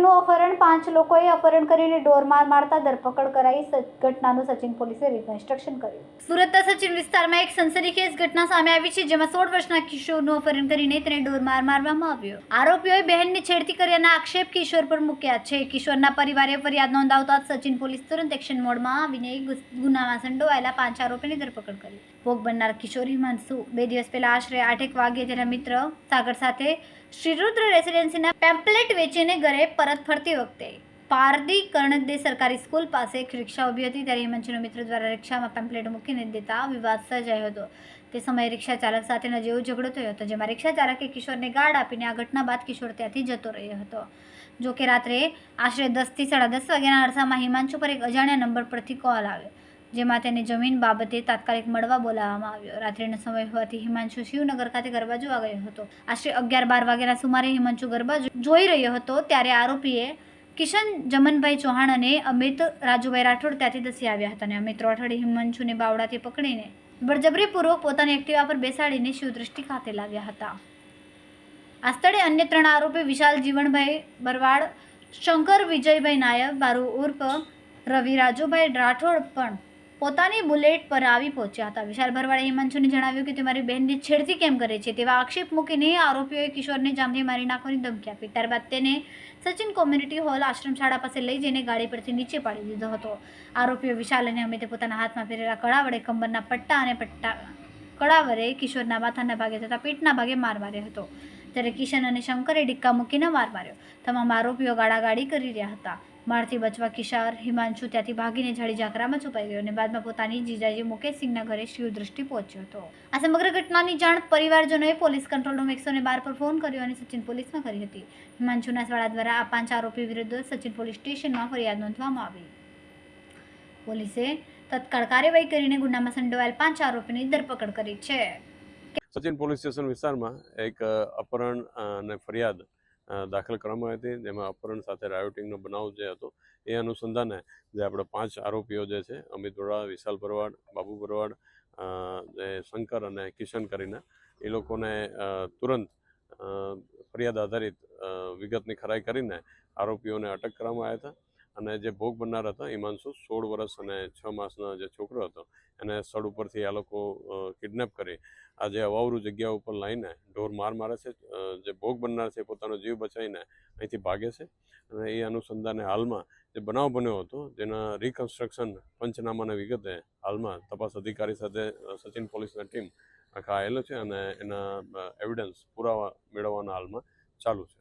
સગીરનું અપહરણ પાંચ લોકોએ અપહરણ કરીને ઢોરમાર મારતા ધરપકડ કરાઈ ઘટનાનું સચિન પોલીસે રિકન્સ્ટ્રક્શન કર્યું. સુરતના સચિન વિસ્તારમાં એક સનસનીખેજ ઘટના સામે આવી છે, જેમાં સોળ વર્ષના કિશોરનું અપહરણ કરીને તેને ઢોરમાર મારવામાં આવ્યો. આરોપીઓએ બહેનની છેડતી કર્યાના આક્ષેપ કિશોર પર મૂક્યા છે. કિશોરના પરિવારે ફરિયાદ નોંધાવતા સચિન પોલીસ તુરંત એક્શન મોડમાં આવીને ગુનામાં સંડોવાયેલા પાંચ આરોપીની ધરપકડ કરી. ભોગ બનનાર કિશોર હિમાંશુ બે દિવસ પહેલા આશરે આઠેક વાગ્યે તેના મિત્ર સાગર સાથે શ્રીરુદ્ર રેસિડેન્સીના પેમ્પલેટ વેચીને ઘરે પરત ફરતી વખતે પારદી કર્ણદે સરકારી સ્કૂલ પાસે એક રિક્ષા ઊભી હતી. ત્યારે હિમાંશુના મિત્ર દ્વારા રિક્ષામાં પેમ્પલેટ મૂકીને દેતા વિવાદ સર્જાયો હતો. તે સમયે રિક્ષા ચાલક સાથેનો જેવો ઝઘડો થયો હતો, જેમાં રિક્ષા ચાલકે કિશોરને ગાર્ડ આપીને આ ઘટના બાદ કિશોર ત્યાંથી જતો રહ્યો હતો. જો કે રાત્રે આશરે દસથી સાડા દસ વાગ્યાના અરસામાં હિમાંશુ પર એક અજાણ્યા નંબર પરથી કોલ આવ્યો. જેમાં તેને જમીન બાબતે તાત્કાલિક મળવા બોલાવવામાં આવ્યો. રાત્રિનો સમય હોવાથી હિમાંશુ શિવનગર ખાતે ગરબા જોવા ગયો હતો. આશરે અગિયાર બાર વાગ્યાના સુમારે હિમાંશુ ગરબા જોઈ રહ્યો હતો, ત્યારે આરોપીએ કિશન જમનભાઈ ચૌહાણ અને અમિત રાજુભાઈ રાઠોડ ત્યાંથી દસી આવ્યા હતા અને અમિત રાઠોડે હિમાંશુને બાવડાથી પકડીને બળજબરીપૂર્વક પોતાની એક્ટિવા પર બેસાડીને શિવદૃષ્ટિ ખાતે લાવ્યા હતા. આ સ્થળે અન્ય ત્રણ આરોપી વિશાલ જીવણભાઈ બરવાડ, શંકર વિજયભાઈ નાયક બારુ ઉર્ફ રવિ રાજુભાઈ રાઠોડ પણ પોતાની બુલેટ પર આવી પહોંચ્યા હતા. વિશાલ ભરવાડે હિમાંશુને જણાવ્યું કે તે મારી બહેનની છેડતી કેમ કરે છે? તેવા આક્ષેપ મૂકીને આરોપીઓએ કિશોરને જામથી મારી નાખવાની ધમકી આપી. ત્યારબાદ તેને સચિન કોમ્યુનિટી હોલ આશ્રમ શાળા પાસે લઈ જઈને ગાડી પરથી નીચે પાડી દીધો હતો. આરોપીઓ વિશાલ અને અમિતે પોતાના હાથમાં પહેરેલા કળા વડે કમરના પટ્ટા અને પટ્ટા, કળા વડે કિશોરના માથાના ભાગે તથા પેટના ભાગે માર માર્યો હતો. ત્યારે કિશન અને શંકરે ડિક્કા મૂકીને માર માર્યો. તમામ આરોપીઓ ગાળાગાળી કરી રહ્યા હતા. મારથી બચવા કિશાર હિમાંશુ ત્યાંથી ભાગીને જાડી ઝાકરામાં છુપાઈ ગયો અને બાદમાં પોતાની જીજાજી મુકેશસિંહના ઘરે શિવદૃષ્ટિ પહોંચ્યો હતો. આ સમગ્ર ઘટનાની જાણ પરિવારજનોએ પોલીસ કંટ્રોલ રૂમ એકસો બાર પર ફોન કર્યો અને સચિન પોલીસમાં કરી હતી. હિમાંશુના શાળા દ્વારા આ પાંચ આરોપી વિરુદ્ધ સચિન પોલીસ સ્ટેશનમાં ફરિયાદ નોંધવામાં આવી. પોલીસે તત્કાળ કાર્યવાહી કરીને ગુનામાં સંડોવાયેલ પાંચ આરોપીની ધરપકડ કરી છે. સચિન પોલીસ સ્ટેશન વિસ્તારમાં એક અપહરણ અને ફરિયાદ દાખલ કરવામાં આવી હતી. જેમાં અપહરણ સાથે રાયોટિંગનો બનાવ જે હતો, એ અનુસંધાને જે આપણે પાંચ આરોપીઓ જે છે, અમિત બરવાડ વિશાલ ભરવાડ, બાબુ ભરવાડ જે શંકર અને કિશન કરીને, એ લોકોને તુરંત ફરિયાદ આધારિત વિગતની ખરાઈ કરીને આરોપીઓને અટક કરવામાં આવ્યા હતા. અને જે ભોગ બનનાર હતા, હિમાંશુ, સોળ વર્ષ અને છ માસનો જે છોકરો હતો, એને સ્થળ ઉપરથી આ લોકો કિડનેપ કરી, આ જે અવાવરું જગ્યા ઉપર લાવીને ઢોર માર મારે છે જે ભોગ બનનાર છે પોતાનો જીવ બચાવીને અહીંથી ભાગે છે. અને એ અનુસંધાને હાલમાં જે બનાવ બન્યો હતો, જેના રિકન્સ્ટ્રક્શન પંચનામાના વિગતે હાલમાં તપાસ અધિકારી સાથે સચિન પોલીસના ટીમ આખા આવેલો છે અને એના એવિડન્સ પુરાવા મેળવવાના હાલમાં ચાલુ છે.